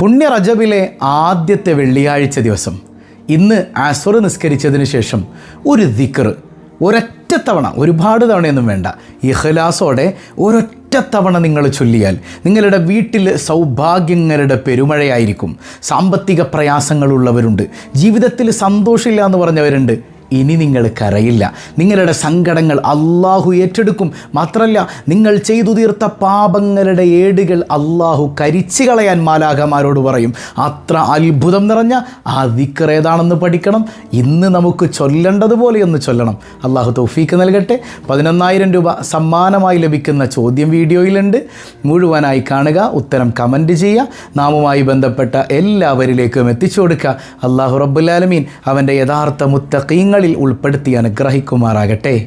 പുണ്യ റജബിലെ ആദ്യത്തെ വെള്ളിയാഴ്ച ദിവസം. ഇന്ന് ആസുർ നിസ്കരിച്ചതിന് ശേഷം ഒരു ദിക്കർ ഒരൊറ്റ തവണ ഒരുപാട് തവണയൊന്നും വേണ്ട. ഇഹ്ലാസോടെ ഒരൊറ്റ തവണ നിങ്ങൾ ചൊല്ലിയാൽ നിങ്ങളുടെ വീട്ടിൽ സൗഭാഗ്യങ്ങളുടെ പെരുമഴയായിരിക്കും. സാമ്പത്തിക പ്രയാസങ്ങളുള്ളവരുണ്ട്. ജീവിതത്തിൽ സന്തോഷമില്ല എന്ന് പറഞ്ഞവരുണ്ട്. ഇനി നിങ്ങൾ കരയില്ല. നിങ്ങളുടെ സങ്കടങ്ങൾ അള്ളാഹു ഏറ്റെടുക്കും. മാത്രമല്ല നിങ്ങൾ ചെയ്തു തീർത്ത പാപങ്ങളുടെ ഏടുകൾ അള്ളാഹു കരിച്ചു കളയാൻ മാലാഖമാരോട് പറയും. അത്ര അത്ഭുതം നിറഞ്ഞ ആ ദിക്കറേതാണെന്ന് പഠിക്കണം. ഇന്ന് നമുക്ക് ചൊല്ലേണ്ടതുപോലെ ഒന്ന് ചൊല്ലണം. അള്ളാഹു തൗഫീക്ക് നൽകട്ടെ. പതിനൊന്നായിരം രൂപ സമ്മാനമായി ലഭിക്കുന്ന ചോദ്യം വീഡിയോയിലുണ്ട്. മുഴുവനായി കാണുക ഉത്തരം കമന്റ് ചെയ്യുക. നാമുമായി ബന്ധപ്പെട്ട എല്ലാവരിലേക്കും എത്തിച്ചു കൊടുക്കുക. അള്ളാഹു റബ്ബുലാലമീൻ അവന്റെ യഥാർത്ഥ മുത്തഖീങ്ങളിൽ ഉൾപ്പെടുത്തി അനുഗ്രഹിക്കുമാറാകട്ടെ.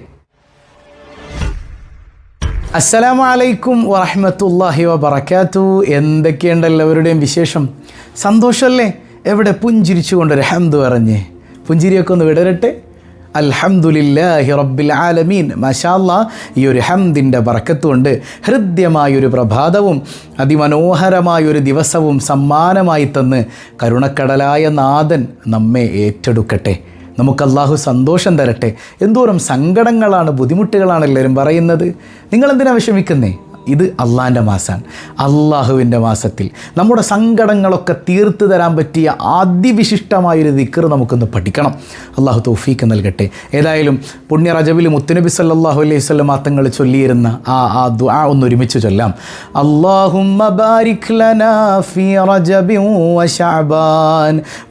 അസ്സലാമു വറഹമത്തല്ലാഹി വബറകാതു എന്തൊക്കെയുണ്ട് എല്ലാവരുടെയും വിശേഷം? സന്തോഷമല്ലേ? എവിടെ പുഞ്ചിരിച്ചുകൊണ്ടൊരു ഹംദ് പറഞ്ഞ്. പുഞ്ചിരിയൊക്കെ ഒന്ന് വിടരട്ടെ. അൽഹംദുലില്ലാഹി റബ്ബിൽ ആലമീൻ. മഷാല്ല ഈ ഒരു ഹംദിന്റെ ബറക്കത്തുകൊണ്ട് ഹൃദ്യമായൊരു പ്രഭാതവും അതിമനോഹരമായൊരു ദിവസവും സമ്മാനമായി തന്ന് കരുണക്കടലായ നാഥൻ നമ്മെ ഏറ്റെടുക്കട്ടെ. നമുക്ക് അള്ളാഹു സന്തോഷം തരട്ടെ. എന്തോരം സങ്കടങ്ങളാണ് ബുദ്ധിമുട്ടുകളാണ് എല്ലാവരും പറയുന്നത്. നിങ്ങളെന്തിനാണ് വിഷമിക്കുന്നേ? ഇത് അള്ളാന്റെ മാസമാണ് അള്ളാഹുവിന്റെ മാസത്തിൽ. നമ്മുടെ സങ്കടങ്ങളൊക്കെ തീർത്തു തരാൻ പറ്റിയ അതിവിശിഷ്ടമായൊരു ദിക്കർ നമുക്കൊന്ന് പഠിക്കണം. അള്ളാഹു തൗഫീക്ക് നൽകട്ടെ. ഏതായാലും പുണ്യ റജബിൽ മുത്തുനബി സല്ലാഹു അലൈഹി സ്വല്ലം മാത്തങ്ങൾ ചൊല്ലിയിരുന്ന ആ ആ ദ്വാ ഒന്ന് ഒരുമിച്ച് ചൊല്ലാം. അള്ളാഹുമ്മ ബാരിക് ലനാ ഫീ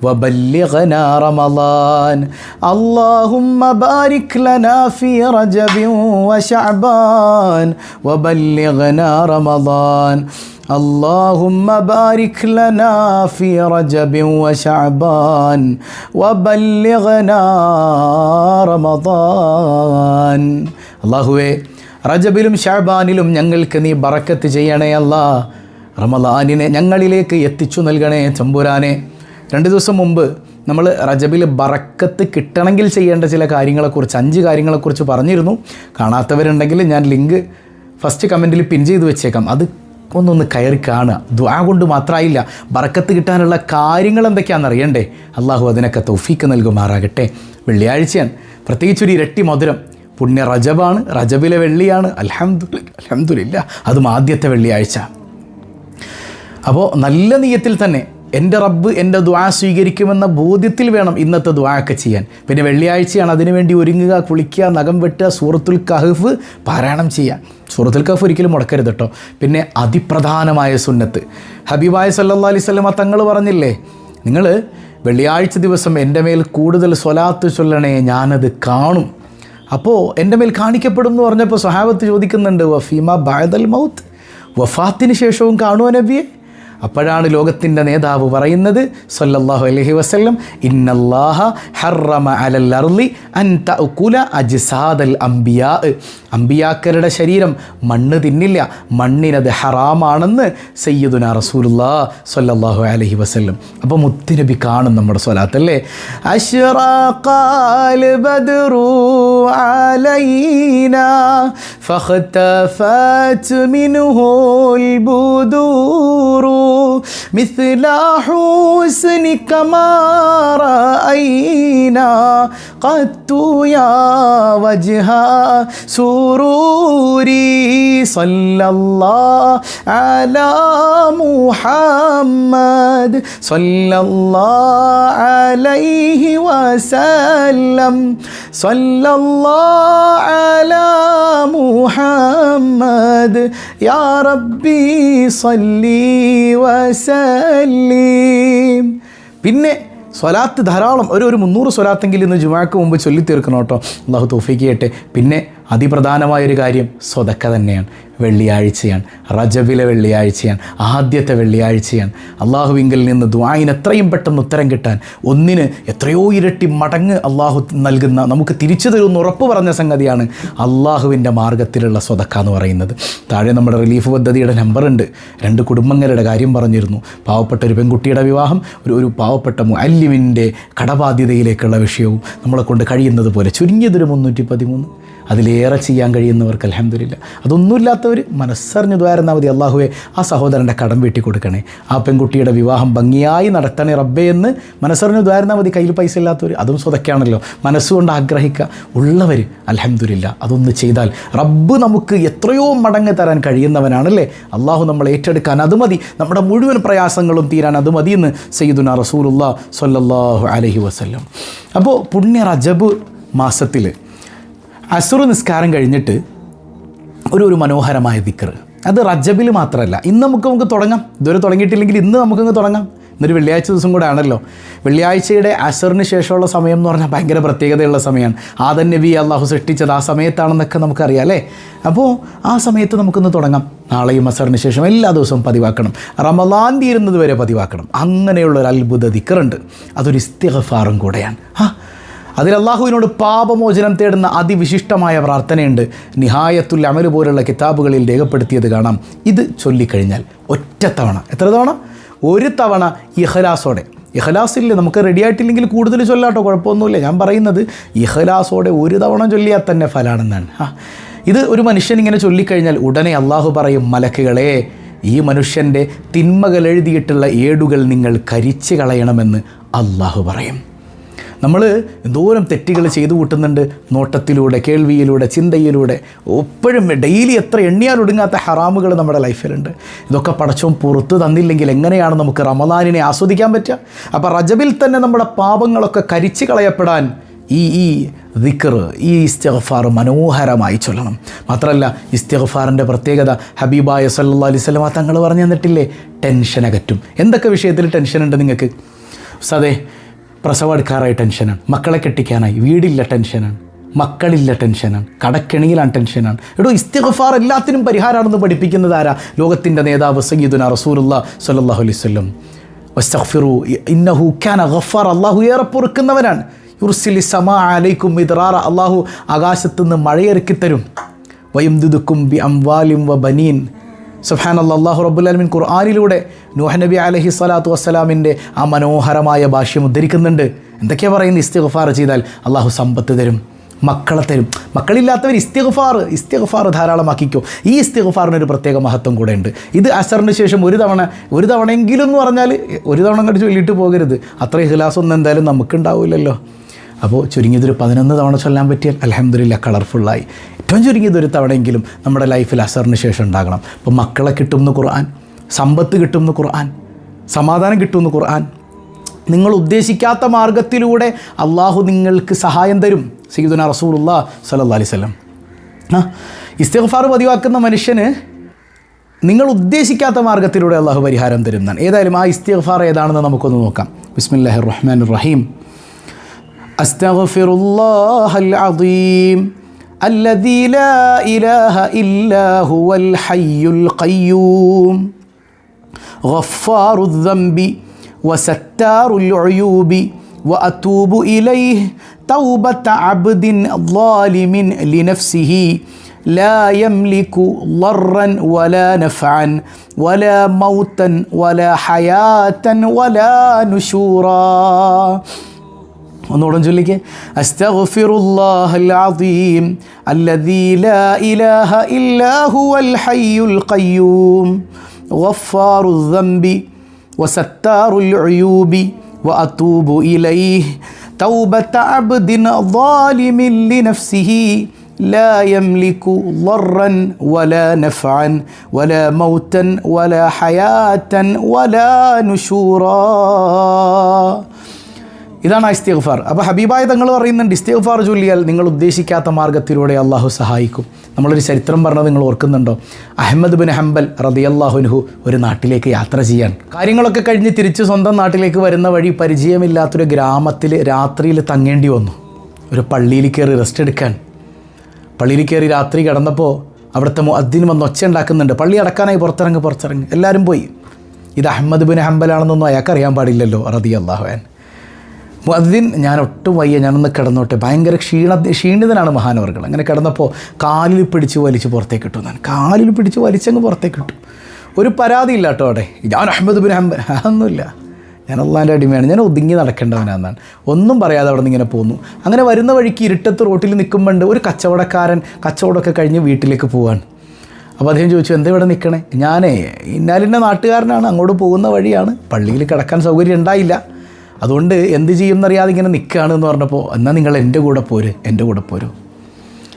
വ ബല്ലിഗ്നാ റമളാൻ അള്ളാഹുമ്മ ബാരിക് ലനാ ഫീ റജബിൻ വശഅബാൻ വബല്ലിഗ്നാ رمضان اللهم بارك لنا في رجب وشعبان وبلغنا رمضان അള്ളാഹുവേ റജബിലും ഷാബാനിലും ഞങ്ങൾക്ക് നീ ബറക്കത്ത് ചെയ്യണേ അല്ലാ റമദാനിനെ ഞങ്ങളിലേക്ക് എത്തിച്ചു നൽകണേ ചമ്പുരാനെ രണ്ട് ദിവസം മുമ്പ് നമ്മൾ റജബിൽ ബറക്കത്ത് കിട്ടണമെങ്കിൽ ചെയ്യേണ്ട ചില കാര്യങ്ങളെക്കുറിച്ച് അഞ്ച് കാര്യങ്ങളെക്കുറിച്ച് പറഞ്ഞിരുന്നു കാണാത്തവരുണ്ടെങ്കിൽ ഞാൻ ലിങ്ക് ഫസ്റ്റ് കമന്റിൽ പിൻ ചെയ്ത് വെച്ചേക്കാം. അത് ഒന്നൊന്ന് കയറി കാണുക. ദ്വാ കൊണ്ട് മാത്രമായില്ല ബറക്കത്ത് കിട്ടാനുള്ള കാര്യങ്ങൾ എന്തൊക്കെയാണെന്ന് അറിയണ്ടേ? അള്ളാഹു അതിനൊക്കെ തൗഫീക്ക് നൽകുമാറാകട്ടെ. വെള്ളിയാഴ്ചയാണ്. പ്രത്യേകിച്ചൊരു ഇരട്ടി മധുരം. പുണ്യ റജബാണ് റജബിലെ വെള്ളിയാണ്. അലഹമ്മദ് അലഹമ്മദില്ല അതും ആദ്യത്തെ വെള്ളിയാഴ്ച. അപ്പോൾ നല്ല നീയത്തിൽ തന്നെ എന്റെ റബ്ബ് എന്റെ ദ്വാ സ്വീകരിക്കുമെന്ന ബോധ്യത്തിൽ വേണം ഇന്നത്തെ ദ്വാ ഒക്കെ ചെയ്യാൻ. പിന്നെ വെള്ളിയാഴ്ചയാണ് അതിനുവേണ്ടി ഒരുങ്ങുക കുളിക്കുക നഖം വെട്ടുക സൂറത്തുൽ കഹഫ് പാരായണം ചെയ്യുക. സൂറത്തുൽ കഹഫ് ഒരിക്കലും മുടക്കരുത് കേട്ടോ. പിന്നെ അതിപ്രധാനമായ സുന്നത്ത്. ഹബീബായ സല്ലാ അലൈഹി സ്വലമ തങ്ങൾ പറഞ്ഞില്ലേ നിങ്ങൾ വെള്ളിയാഴ്ച ദിവസം എന്റെ മേൽ കൂടുതൽ സ്വലാത്ത് ചൊല്ലണേ ഞാനത് കാണും. അപ്പോൾ എന്റെ മേൽ കാണിക്കപ്പെടും എന്ന് പറഞ്ഞപ്പോൾ സ്വഹാബത്ത് ചോദിക്കുന്നുണ്ട് വഫീമ ബാദൽ മൗത്ത്? വഫാത്തിന് ശേഷവും കാണുമോ നബിയെ? അപ്പോഴാണ് ലോകത്തിൻ്റെ നേതാവ് പറയുന്നത് സല്ലല്ലാഹു അലൈഹി വസല്ലം ഇന്നല്ലാഹ ഹറമ അലൽ അർളി അൻ തഅകുല അജ്സാദൽ അംബിയാ അംബിയാക്കരുടെ ശരീരം മണ്ണ് തിന്നില്ല മണ്ണിനത് ഹറാമാണെന്ന് സയ്യിദുന റസൂലുല്ലാ സല്ലല്ലാഹു അലൈഹി വസല്ലം അപ്പോൾ മുത്തുനബി കാണും നമ്മുടെ സ്വലാത്തല്ലേ അഷ്റാഖാൽ ബദ്റു علينا فاختفت منه البدور مثل حسنك ما رأينا. قد يا وجه سروري صلى الله على محمد. صلى الله عليه وسلم. صلى الله على محمد. يا ربي صلي വസല്ലീം. പിന്നെ സ്വലാത്ത് ധാരാളം. ഒരു ഒരു മുന്നൂറ് സ്വലാത്തെങ്കിലും ഇന്ന് ജുമാക്ക് മുമ്പ് ചൊല്ലി തീർക്കണം കേട്ടോ. അള്ളാഹു തോഫിക്ക് പിന്നെ അതിപ്രധാനമായൊരു കാര്യം സ്വതക്ക തന്നെയാണ്. വെള്ളിയാഴ്ചയാണ്. റജബിലെ വെള്ളിയാഴ്ചയാണ്. ആദ്യത്തെ വെള്ളിയാഴ്ചയാണ്. അള്ളാഹുവിങ്കിൽ നിന്ന് ദ്വായിന് എത്രയും പെട്ടെന്ന് ഉത്തരം കിട്ടാൻ ഒന്നിന് എത്രയോ ഇരട്ടി മടങ്ങ് അള്ളാഹു നൽകുന്ന നമുക്ക് തിരിച്ചു തരുമെന്ന് ഉറപ്പ് പറഞ്ഞ സംഗതിയാണ് അള്ളാഹുവിന്റെ മാർഗത്തിലുള്ള സ്വതക്ക എന്ന് പറയുന്നത്. താഴെ നമ്മുടെ റിലീഫ് പദ്ധതിയുടെ നമ്പറുണ്ട് രണ്ട് കുടുംബങ്ങളുടെ കാര്യം പറഞ്ഞിരുന്നു. പാവപ്പെട്ട ഒരു പെൺകുട്ടിയുടെ വിവാഹം ഒരു ഒരു പാവപ്പെട്ട മുഅല്ലിമിന്റെ കടബാധ്യതയിലേക്കുള്ള വിഷയവും നമ്മളെ കൊണ്ട് കഴിയുന്നത് പോലെ. ചുരുങ്ങിയതൊരു മുന്നൂറ്റി പതിമൂന്ന് അതിലേറെ ചെയ്യാൻ കഴിയുന്നവർക്ക് അലഹമില്ല അതൊന്നുമില്ലാത്തവർ മനസ്സറിഞ്ഞു ദ്വാരുന്നാൽ മതി. അള്ളാഹുവെ ആ സഹോദരന്റെ കടം വീട്ടി കൊടുക്കണേ ആ പെൺകുട്ടിയുടെ വിവാഹം ഭംഗിയായി നടത്തണേ റബ്ബേ എന്ന് മനസ്സറിഞ്ഞു ദ്വാരുന്നാൽ മതി. കയ്യിൽ പൈസ ഇല്ലാത്തവർ അതും സ്വതക്കാണല്ലോ. മനസ്സുകൊണ്ട് ആഗ്രഹിക്കുക. ഉള്ളവർ അലഹമില്ല അതൊന്ന് ചെയ്താൽ റബ്ബ് നമുക്ക് എത്രയോ മടങ്ങ് തരാൻ കഴിയുന്നവനാണല്ലേ? അള്ളാഹു നമ്മൾ ഏറ്റെടുക്കാൻ അത് മതി. നമ്മുടെ മുഴുവൻ പ്രയാസങ്ങളും തീരാൻ അത് മതി എന്ന് സയ്യിദുന റസൂലുള്ള സൊല്ലാഹു അലഹി വസ്ല്ലം. അപ്പോൾ പുണ്യ റജബ് മാസത്തിൽ അസുർ നിസ്കാരം കഴിഞ്ഞിട്ട് ഒരു ഒരു മനോഹരമായ ദിക്കർ അത് റജബിൽ മാത്രമല്ല ഇന്ന് നമുക്ക് നമുക്ക് തുടങ്ങാം. ഇതുവരെ തുടങ്ങിയിട്ടില്ലെങ്കിൽ ഇന്ന് നമുക്കങ്ങ് തുടങ്ങാം. ഇന്നൊരു വെള്ളിയാഴ്ച ദിവസം കൂടെ ആണല്ലോ. വെള്ളിയാഴ്ചയുടെ അസറിന് ശേഷമുള്ള സമയം എന്ന് പറഞ്ഞാൽ ഭയങ്കര പ്രത്യേകതയുള്ള സമയമാണ്. ആദൻ നബി അള്ളാഹു സൃഷ്ടിച്ചത് ആ സമയത്താണെന്നൊക്കെ നമുക്കറിയാം അല്ലേ? അപ്പോൾ ആ സമയത്ത് നമുക്കൊന്ന് തുടങ്ങാം. നാളെയും അസറിന് ശേഷം എല്ലാ ദിവസവും പതിവാക്കണം. റമലാൻ തീരുന്നത് വരെ പതിവാക്കണം. അങ്ങനെയുള്ള ഒരു അത്ഭുത ദിക്കറുണ്ട് അതൊരു ഇസ്തിഗഫാറും കൂടെയാണ്. ആ അതിൽ അള്ളാഹുവിനോട് പാപമോചനം തേടുന്ന അതിവിശിഷ്ടമായ പ്രാർത്ഥനയുണ്ട്. നിഹായത്തുൽ അമൽ പോലുള്ള കിതാബുകളിൽ രേഖപ്പെടുത്തിയത് കാണാം. ഇത് ചൊല്ലിക്കഴിഞ്ഞാൽ ഒറ്റ തവണ. എത്ര തവണ? ഒരു തവണ ഇഹലാസോടെ ഇഹലാസില്ലേ നമുക്ക് റെഡി ആയിട്ടില്ലെങ്കിൽ കൂടുതൽ ചൊല്ലാട്ടോ കുഴപ്പമൊന്നുമില്ല. ഞാൻ പറയുന്നത് ഇഹലാസോടെ ഒരു തവണ ചൊല്ലിയാൽ തന്നെ ഫലാണെന്നാണ്. ആ ഇത് ഒരു മനുഷ്യൻ ഇങ്ങനെ ചൊല്ലിക്കഴിഞ്ഞാൽ ഉടനെ അള്ളാഹു പറയും മലക്കുകളെ ഈ മനുഷ്യന്റെ തിന്മകൾ എഴുതിയിട്ടുള്ള ഏടുകൾ നിങ്ങൾ കരിച്ചു കളയണമെന്ന് അള്ളാഹു പറയും. നമ്മൾ എന്തോരം തെറ്റുകൾ ചെയ്തു കൂട്ടുന്നുണ്ട്. നോട്ടത്തിലൂടെ കേൾവിയിലൂടെ ചിന്തയിലൂടെ. എപ്പോഴും ഡെയിലി എത്ര എണ്ണിയാൽ ഒടുങ്ങാത്ത ഹറാമുകൾ നമ്മുടെ ലൈഫിലുണ്ട്. ഇതൊക്കെ പടച്ചവും പുറത്ത് തന്നില്ലെങ്കിൽ എങ്ങനെയാണ് നമുക്ക് റമദാനിനെ ആസ്വദിക്കാൻ പറ്റുക? അപ്പോൾ റജബിൽ തന്നെ നമ്മുടെ പാപങ്ങളൊക്കെ കരിച്ചു കളയപ്പെടാൻ ഈ ഈ ദിക്കർ ഈ ഇസ്തിഗ്ഫാർ മനോഹരമായി ചൊല്ലണം. മാത്രമല്ല ഇസ്തിഗ്ഫാറിന്റെ പ്രത്യേകത ഹബീബായ സല്ലാ അലൈഹി സ്വലമ തങ്ങൾ പറഞ്ഞു തന്നിട്ടില്ലേ? ടെൻഷൻ അകറ്റും എന്തൊക്കെ വിഷയത്തിൽ ടെൻഷൻ ഉണ്ട് നിങ്ങൾക്ക്? സതെ പ്രസവെടുക്കാറായി ടെൻഷനാണ്. മക്കളെ കെട്ടിക്കാനായി. വീടില്ല ടെൻഷനാണ്. മക്കളില്ല ടെൻഷനാണ്. കടക്കെണിയിലാണ് ടെൻഷനാണ്. എടോ ഇസ്തിഗ്ഫാർ എല്ലാത്തിനും പരിഹാരമാണെന്ന് പഠിപ്പിക്കുന്നത് ആരാ? ലോകത്തിന്റെ നേതാവ് സയ്യിദുന റസൂലുള്ള അലൈഹി വസല്ലം. വസ്തഗ്ഫിറു ഇന്നഹു കാന ഗഫാർ അള്ളാഹു ഏറെ പൊറുക്കുന്നവനാണ്. യുർസിലി സമാ അലൈക്കും ഇദ്റാറ അള്ളാഹു ആകാശത്തുനിന്ന് മഴയിറക്കിത്തരും. വയുംദുദുക്കും ബി അംവാലിം വ ബനീൻ. സുഹാൻ അള്ളാഹു റബ്ബുലാലമിൻ ഖുർആാനിലൂടെ നൂഹ് നബി അലഹി സ്വലാത്തു വസ്സലാമിന്റെ ആ മനോഹരമായ ഭാഷ്യം ഉദ്ധരിക്കുന്നുണ്ട്. എന്തൊക്കെയാണ് പറയുന്നത്? ഇസ്തിഗ്ഫാർ ചെയ്താൽ അള്ളാഹു സമ്പത്ത് തരും മക്കളെ തരും. മക്കളില്ലാത്തവർ ഇസ്തിഗ്ഫാർ ഇസ്തിഗ്ഫാർ ധാരാളമാക്കിക്കോ. ഈ ഇസ്തിഗ്ഫാറിന് ഒരു പ്രത്യേക മഹത്വം കൂടെ ഉണ്ട് ഇത് അസറിന് ശേഷം ഒരു തവണ ഒരു തവണയെങ്കിലും എന്ന് പറഞ്ഞാൽ ഒരു തവണ അങ്ങോട്ട് ചൊല്ലിയിട്ട് പോകരുത്. അത്ര ഇഹ്ലാസൊന്നും എന്തായാലും നമുക്കുണ്ടാവില്ലല്ലോ. അപ്പോൾ ചുരുങ്ങിയതൊരു പതിനൊന്ന് തവണ ചൊല്ലാൻ പറ്റിയാൽ അലഹമ്മദില്ല കളർഫുള്ളായി. ഏറ്റവും ചുരുങ്ങിയതൊരു തവണയെങ്കിലും നമ്മുടെ ലൈഫിൽ അസറിന് ശേഷം ഉണ്ടാകണം. അപ്പോൾ മക്കളെ കിട്ടുമെന്ന് ഖുർആൻ സമ്പത്ത് കിട്ടുമെന്ന് ഖുർആൻ സമാധാനം കിട്ടുമെന്ന് ഖുർആൻ. നിങ്ങൾ ഉദ്ദേശിക്കാത്ത മാർഗത്തിലൂടെ അള്ളാഹു നിങ്ങൾക്ക് സഹായം തരും. സീദുന റസൂലുള്ള അലൈഹി വസല്ലം. ആ ഇസ്തിഗ്ഫാർ പതിവാക്കുന്ന മനുഷ്യന് നിങ്ങൾ ഉദ്ദേശിക്കാത്ത മാർഗത്തിലൂടെ അള്ളാഹു പരിഹാരം തരുന്നതാണ്. ഏതായാലും ആ ഇസ്തിഗ്ഫാർ ഏതാണെന്ന് നമുക്കൊന്ന് നോക്കാം. ബിസ്മില്ലാഹിർ റഹ്മാൻ റഹീം. أستغفر الله العظيم الذي لا إله إلا هو الحي القيوم. غفار الذنب وستار العيوب وأتوب إليه توبة عبد ظالم لنفسه. لا يملك ضرا ولا نفعا ولا موتا ولا حياة ولا نشورا. ഒന്നുകൂടെ ചൊല്ലിക്ക് അസ്തഗ്ഫിറുല്ലാഹൽ അദീം അല്ലദീ ലാ ഇലാഹ ഇല്ലാ ഹുവൽ ഹയ്യുൽ ഖയ്യൂം ഗഫാറുൽ ദംബി വസത്താറുൽ ഉയൂബി وأتوب إليه توبة عبد ظالم لنفسه لا يملك ضرا ولا نفعا ولا موتا ولا حياة ولا نشورا ഇതാണ് ആ ഇസ്തിഗ്ഫാർ. അപ്പോൾ ഹബീബായ തങ്ങൾ പറയുന്നുണ്ട് ഇസ്തിഗ്ഫാർ ചൊല്ലിയാൽ നിങ്ങൾ ഉദ്ദേശിക്കാത്ത മാർഗത്തിലൂടെ അള്ളാഹു സഹായിക്കും. നമ്മളൊരു ചരിത്രം പറഞ്ഞത് നിങ്ങൾ ഓർക്കുന്നുണ്ടോ? അഹമ്മദ് ബിൻ ഹംബൽ റദിയല്ലാഹുൻഹു ഒരു നാട്ടിലേക്ക് യാത്ര ചെയ്യാൻ. കാര്യങ്ങളൊക്കെ കഴിഞ്ഞ് തിരിച്ച് സ്വന്തം നാട്ടിലേക്ക് വരുന്ന വഴി പരിചയമില്ലാത്തൊരു ഗ്രാമത്തിൽ രാത്രിയിൽ തങ്ങേണ്ടി വന്നു. ഒരു പള്ളിയിൽ കയറി റെസ്റ്റ് എടുക്കാൻ. പള്ളിയിൽ കയറി രാത്രി കിടന്നപ്പോൾ അവിടുത്തെ മുഅദ്ദിൻ വന്ന് ഒച്ച ഉണ്ടാക്കുന്നുണ്ട്. പള്ളി അടക്കാനായി പുറത്തിറങ്ങി പുറത്തിറങ്ങി. എല്ലാവരും പോയി. ഇത് അഹമ്മദ് ബിൻ ഹംബലാണെന്നൊന്നും അയാൾക്ക് അറിയാൻ പാടില്ലല്ലോ റതി അള്ളാഹുവാൻ മുഅദ്ദിൻ ഞാൻ ഒട്ടും വയ്യ ഞാനൊന്ന് കിടന്നോട്ടെ. ഭയങ്കര ക്ഷീണ ക്ഷീണിതനാണ് മഹാനവർകൾ അങ്ങനെ കിടന്നപ്പോൾ കാലിൽ പിടിച്ച് വലിച്ച് പുറത്തേക്ക് ഇട്ടു ഞാൻ കാലിൽ പിടിച്ച് വലിച്ചങ്ങ് പുറത്തേക്ക് ഇട്ടു. ഒരു പരാതിയില്ല കേട്ടോ അവിടെ. ഞാൻ അഹമ്മദ് ബിൻ ഹംബൽ അതൊന്നുമില്ല. ഞാൻ അള്ളാന്റെ അടിമയാണ്. ഞാൻ ഒതുങ്ങി നടക്കേണ്ടവനാണെന്നാണ് ഒന്നും പറയാതെ അവിടെ നിന്ന് ഇങ്ങനെ പോന്നു. അങ്ങനെ വരുന്ന വഴിക്ക് ഇരുട്ടത്ത് റോട്ടിൽ നിൽക്കുമ്പോണ്ട് ഒരു കച്ചവടക്കാരൻ കച്ചവടമൊക്കെ കഴിഞ്ഞ് വീട്ടിലേക്ക് പോവാണ്. അപ്പോൾ അദ്ദേഹം ചോദിച്ചു എന്താ ഇവിടെ നിൽക്കണേ? ഞാനേ ഇന്നാലിന്റെ നാട്ടുകാരനാണ്. അങ്ങോട്ട് പോകുന്ന വഴിയാണ്. പള്ളിയിൽ കിടക്കാൻ സൗകര്യം ഉണ്ടായില്ല. അതുകൊണ്ട് എന്ത് ചെയ്യുമെന്നറിയാതെ ഇങ്ങനെ നിൽക്കുകയാണ് എന്ന് പറഞ്ഞപ്പോൾ എന്നാൽ നിങ്ങൾ എന്റെ കൂടെ പോര് എന്റെ കൂടെ പോരൂ.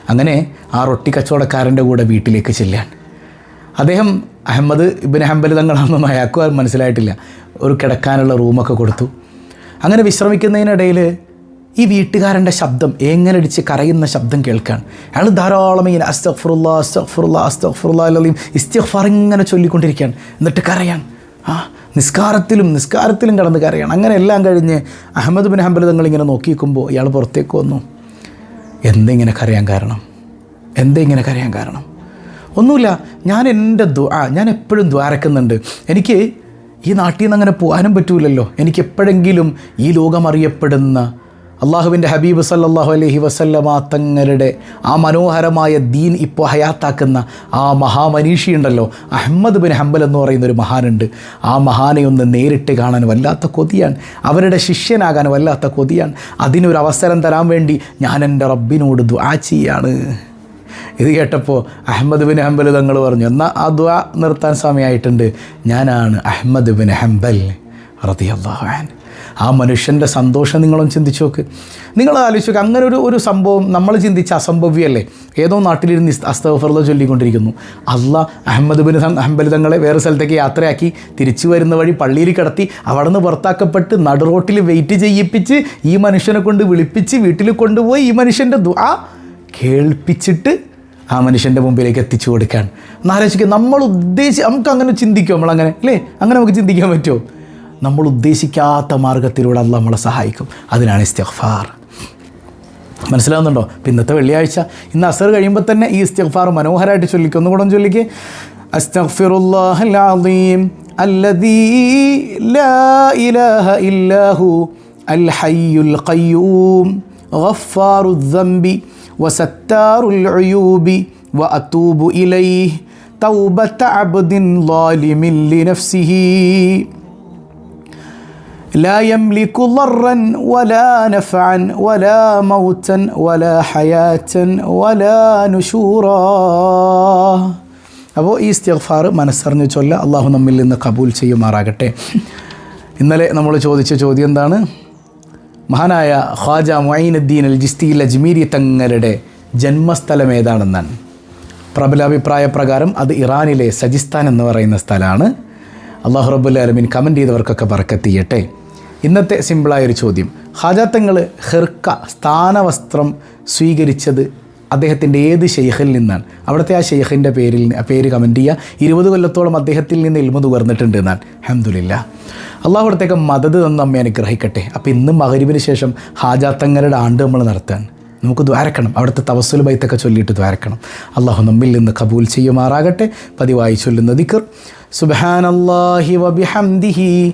അങ്ങനെ ആ റൊട്ടി കച്ചവടക്കാരന്റെ കൂടെ വീട്ടിലേക്ക് ചെല്ലാൻ അദ്ദേഹം അഹമ്മദ് ഇബിൻ ഹംബൽ തങ്ങളാണെന്നൊന്നും അയാൾക്ക് മനസ്സിലായിട്ടില്ല. ഒരു കിടക്കാനുള്ള റൂമൊക്കെ കൊടുത്തു. അങ്ങനെ വിശ്രമിക്കുന്നതിനിടയിൽ ഈ വീട്ടുകാരന്റെ ശബ്ദം എങ്ങനടിച്ച് കരയുന്ന ശബ്ദം കേൾക്കാൻ? അയാൾ ധാരാളം ഇങ്ങനെ അസ്തഫുറുല്ല അസ്തഫുറുല്ല അസ്തഫുറുല്ല അല്ലയും ഇസ്തിഫാർ ഇങ്ങനെ ചൊല്ലിക്കൊണ്ടിരിക്കുകയാണ്. എന്നിട്ട് കരയാൻ ആ നിസ്കാരത്തിലും നിസ്കാരത്തിലും കടന്ന് കരയാണ്. അങ്ങനെ എല്ലാം കഴിഞ്ഞ് അഹമ്മദ് ബിൻ ഹംബൽ തങ്ങളിങ്ങനെ ഇങ്ങനെ നോക്കി നിൽക്കുമ്പോൾ ഇയാൾ പുറത്തേക്ക് വന്നു. എന്തെങ്ങനെ കരയാൻ കാരണം? എന്തെങ്ങനെ കരയാൻ കാരണം? ഒന്നുമില്ല ഞാൻ എന്റെ ദ്വാ ഞാൻ എപ്പോഴും ദ്വാരക്കുന്നുണ്ട് എനിക്ക് ഈ നാട്ടിൽ നിന്ന് അങ്ങനെ പോകാനും പറ്റൂലല്ലോ. എനിക്ക് എപ്പോഴെങ്കിലും ഈ ലോകം അറിയപ്പെടുന്ന അള്ളാഹുവിന്റെ ഹബീബ് സല്ലല്ലാഹു അലൈഹി വസല്ലമ തങ്ങളുടെ ആ മനോഹരമായ ദീൻ ഇപ്പോൾ ഹയാത്താക്കുന്ന ആ മഹാമനീഷിയുണ്ടല്ലോ. അഹമ്മദ് ബിൻ ഹംബൽ എന്ന് പറയുന്ന ഒരു മഹാനുണ്ട്. ആ മഹാനെ ഒന്ന് നേരിട്ട് കാണാൻ വല്ലാത്ത കൊതിയാണ്. അവരുടെ ശിഷ്യനാകാൻ വല്ലാത്ത കൊതിയാണ്. അതിനൊരു അവസരം തരാൻ വേണ്ടി ഞാൻ എന്റെ റബ്ബിനോട് ദ്വാ ചെയ്യാണ്. ഇത് കേട്ടപ്പോൾ അഹമ്മദ് ബിൻ ഹംബൽ തങ്ങൾ പറഞ്ഞു എന്നാൽ ആ ദ്വാ നിർത്താൻ സമയമായിട്ടുണ്ട്. ഞാനാണ് അഹമ്മദ് ബിൻ ഹംബൽ. റതിയല്ലാഹാൻ ആ മനുഷ്യന്റെ സന്തോഷം നിങ്ങളൊന്ന് ചിന്തിച്ചു നോക്ക്. നിങ്ങൾ ആലോചിച്ച് നോക്ക് അങ്ങനെ ഒരു ഒരു സംഭവം നമ്മൾ ചിന്തിച്ച അസംഭവ്യല്ലേ? ഏതോ നാട്ടിലിരുന്ന് അസ്തഫർല ചൊല്ലിക്കൊണ്ടിരിക്കുന്നു. അല്ല അഹമ്മദ് ബിൻ ഹംബൽ തങ്ങളെ വേറെ സ്ഥലത്തേക്ക് യാത്രയാക്കി തിരിച്ചു വരുന്ന വഴി പള്ളിയിൽ കിടത്തി അവിടെ നിന്ന് പുറത്താക്കപ്പെട്ട് നടുറോട്ടിൽ വെയിറ്റ് ചെയ്യിപ്പിച്ച് ഈ മനുഷ്യനെ കൊണ്ട് വിളിപ്പിച്ച് വീട്ടിൽ കൊണ്ടുപോയി ഈ മനുഷ്യന്റെ ആ കേൾപ്പിച്ചിട്ട് ആ മനുഷ്യന്റെ മുമ്പിലേക്ക് എത്തിച്ചു കൊടുക്കാൻ. എന്നാലോചിക്കുക നമ്മൾ ഉദ്ദേശിച്ച് നമുക്ക് അങ്ങനെ ചിന്തിക്കുമോ നമ്മളങ്ങനെ അല്ലേ? അങ്ങനെ നമുക്ക് ചിന്തിക്കാൻ പറ്റുമോ നമ്മൾ ഉദ്ദേശിക്കാത്ത മാർഗത്തിലൂടെ അല്ല നമ്മളെ സഹായിക്കും. അതിനാണ് ഇസ്തിഗ്ഫാർ. മനസ്സിലാവുന്നുണ്ടോ? അപ്പം ഇന്നത്തെ വെള്ളിയാഴ്ച. ഇന്ന് അസർ കഴിയുമ്പോൾ തന്നെ ഈ ഇസ്തിഗ്ഫാർ മനോഹരമായിട്ട് ചൊല്ലിക്കുക ഒന്നുകൂടെ ചൊല്ലിക്ക്. അസ്തഗ്ഫിറുല്ലാഹിം അല്ലദീ ലാ ഇലാഹ ഇല്ലാഹു അൽ ഹയ്യുൽ ഖയ്യൂം ഗഫാറുദ്ദംബി വസത്താറുൽ ഉയൂബി വ അത്തൂബു ഇലൈഹ് അബ്ദിൻ ലാലിമിൻ ലിനഫ്സിഹി لا يملك ضرا ولا نفعا ولا موتا ولا حياة ولا نشورا അപ്പോൾ ഈ ഇസ്തിഗ്ഫാർ മനസ്സറിഞ്ഞ് ചൊല്ല അള്ളാഹു നമ്മിൽ നിന്ന് കബൂൽ ചെയ്യുമാറാകട്ടെ ഇന്നലെ നമ്മൾ ചോദിച്ച ചോദ്യം എന്താണ് മഹാനായ ഖാജ മൊയ്നുദ്ദീൻ അൽ ജിസ്തി അജ്മീരി തങ്ങളുടെ ജന്മസ്ഥലം ഏതാണെന്നാണ് പ്രബല അഭിപ്രായ പ്രകാരം അത് ഇറാനിലെ സജിസ്ഥാൻ എന്ന് പറയുന്ന സ്ഥലമാണ് അള്ളാഹു റബ്ബുൽ അലമീൻ കമൻറ്റ് ചെയ്തവർക്കൊക്കെ പറക്കത്തിയട്ടെ ഇന്നത്തെ സിമ്പിളായൊരു ചോദ്യം. ഹജാത്തങ്ങൾ ഹെർക്ക സ്ഥാനവസ്ത്രം സ്വീകരിച്ചത് അദ്ദേഹത്തിന്റെ ഏത് ഷെയ്ഖിൽ നിന്നാണ്? അവിടുത്തെ ആ ഷെയ്ഖിന്റെ പേരിൽ പേര് കമന്റ് ചെയ്യുക. ഇരുപത് കൊല്ലത്തോളം അദ്ദേഹത്തിൽ നിന്ന് ഇൽമു ഉയർന്നിട്ടുണ്ട് എന്നാണ്. അഹമ്മദില്ല അള്ളാഹു അവിടത്തേക്ക് മദത് തന്ന് അമ്മയെ അനുഗ്രഹിക്കട്ടെ. അപ്പോൾ ഇന്ന് മകരുവിന് ശേഷം ഹാജാത്തങ്ങളുടെ ആണ്ട് നമ്മൾ നടത്താൻ നമുക്ക് ദ്വാരക്കണം അവിടുത്തെ തവസ്സുൽ ബൈത്തൊക്കെ ചൊല്ലിയിട്ട് ദ്വാരക്കണം അള്ളാഹു നമ്മിൽ നിന്ന് കബൂൽ ചെയ്യുമാറാകട്ടെ. പതിവായി ചൊല്ലുന്ന ദിക്കർ സുബാനല്ലാഹി വബിഹംദിഹി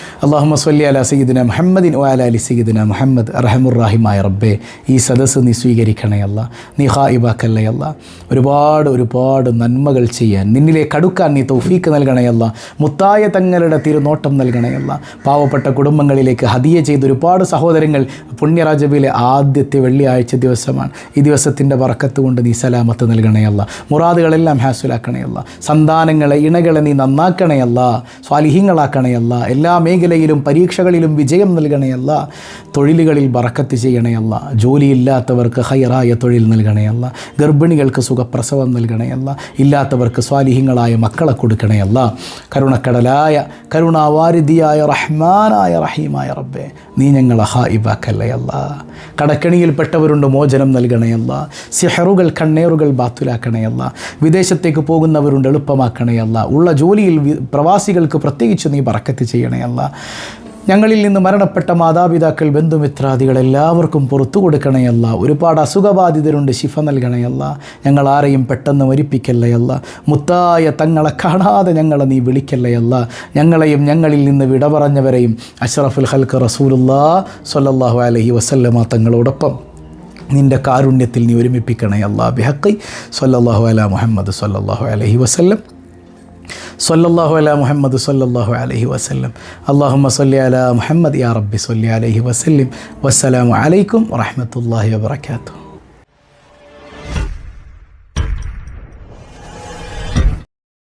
അള്ളാഹു സ്വല്ലി അല സീദിന മുഹമ്മദിൻ ഒ അല അലി സീദിന മുഹമ്മദ്. റഹമുറാഹിമായ റബ്ബെ ഈ സദസ്സ് നീ സ്വീകരിക്കണയല്ല നീ ഹാ ഇബാക്കല്ലയല്ല ഒരുപാട് ഒരുപാട് നന്മകൾ ചെയ്യാൻ നിന്നിലെ കടുക്കാൻ നീ തൗഫീക്ക് നൽകണയല്ല മുത്തായ തങ്ങളുടെ തിരുനോട്ടം നൽകണയല്ല പാവപ്പെട്ട കുടുംബങ്ങളിലേക്ക് ഹദിയ ചെയ്ത ഒരുപാട് സഹോദരങ്ങൾ പുണ്യരാജബിലെ ആദ്യത്തെ വെള്ളിയാഴ്ച ദിവസമാണ്. ഈ ദിവസത്തിന്റെ വറക്കത്ത് കൊണ്ട് നീ സലാമത്ത് നൽകണയല്ല മുറാദുകളെല്ലാം ഹാസുലാക്കണയല്ല സന്താനങ്ങളെ ഇണകളെ നീ നന്നാക്കണയല്ല സ്വാലിഹ്യങ്ങളാക്കണയല്ല എല്ലാ മേഖല മേഖലയിലും പരീക്ഷകളിലും വിജയം നൽകണയല്ല തൊഴിലുകളിൽ ബറക്കത്ത് ചെയ്യണയല്ല ജോലിയില്ലാത്തവർക്ക് ഹയറായ തൊഴിൽ നൽകണയല്ല ഗർഭിണികൾക്ക് സുഖപ്രസവം നൽകണയല്ല ഇല്ലാത്തവർക്ക് സ്വാലിഹ്യങ്ങളായ മക്കളെ കൊടുക്കണയല്ല. കരുണക്കടലായ കരുണാവാരിധിയായ റഹ്മാനായ റഹീമായ റബ്ബെ നീ ഞങ്ങളെ ഹായിബാക്കല്ലയല്ല. കടക്കണിയിൽപ്പെട്ടവരുണ്ട് മോചനം നൽകണയല്ല സിഹറുകൾ കണ്ണേറുകൾ ബാത്തുലാക്കണയല്ല വിദേശത്തേക്ക് പോകുന്നവരുണ്ട് എളുപ്പമാക്കണയല്ല ഉള്ള ജോലിയിൽ പ്രവാസികൾക്ക് പ്രത്യേകിച്ച് നീ പറക്കത്ത് ചെയ്യണയല്ല. ഞങ്ങളിൽ നിന്ന് മരണപ്പെട്ട മാതാപിതാക്കൾ ബന്ധുമിത്രാദികൾ എല്ലാവർക്കും പുറത്തു കൊടുക്കണയല്ല ഒരുപാട് അസുഖബാധിതരുണ്ട് ശിഫ നൽകണയല്ല ഞങ്ങൾ ആരെയും പെട്ടെന്ന് മരിപ്പിക്കല്ലയല്ല മുത്തായ തങ്ങളെ കാണാതെ ഞങ്ങളെ നീ വിളിക്കല്ലയല്ല ഞങ്ങളെയും ഞങ്ങളിൽ നിന്ന് വിട പറഞ്ഞവരെയും അഷ്റഫുൽ ഹൽക്ക് റസൂലുല്ലാ സൊല്ലാഹു അലഹി വസല്ലമ തങ്ങളോടൊപ്പം നിന്റെ കാരുണ്യത്തിൽ നീ ഒരുമിപ്പിക്കണേ അല്ലാ. ബിഹക്കി സൊല്ലാഹു അല മുഹമ്മദ് സൊല്ലാഹു അലഹി വസല്ലം. സല്ലല്ലാഹു അല മുഹമ്മദ് സല്ലല്ലാഹു അലൈഹി വസല്ലം. അള്ളാഹുമ്മ സല്ലി അല മുഹമ്മദ് യാ റബ്ബി സല്ലി അലൈഹി വസല്ലിം. വസ്സലാമു അലൈക്കും വറഹ്മത്തുള്ളാഹി വബറകാതുഹു.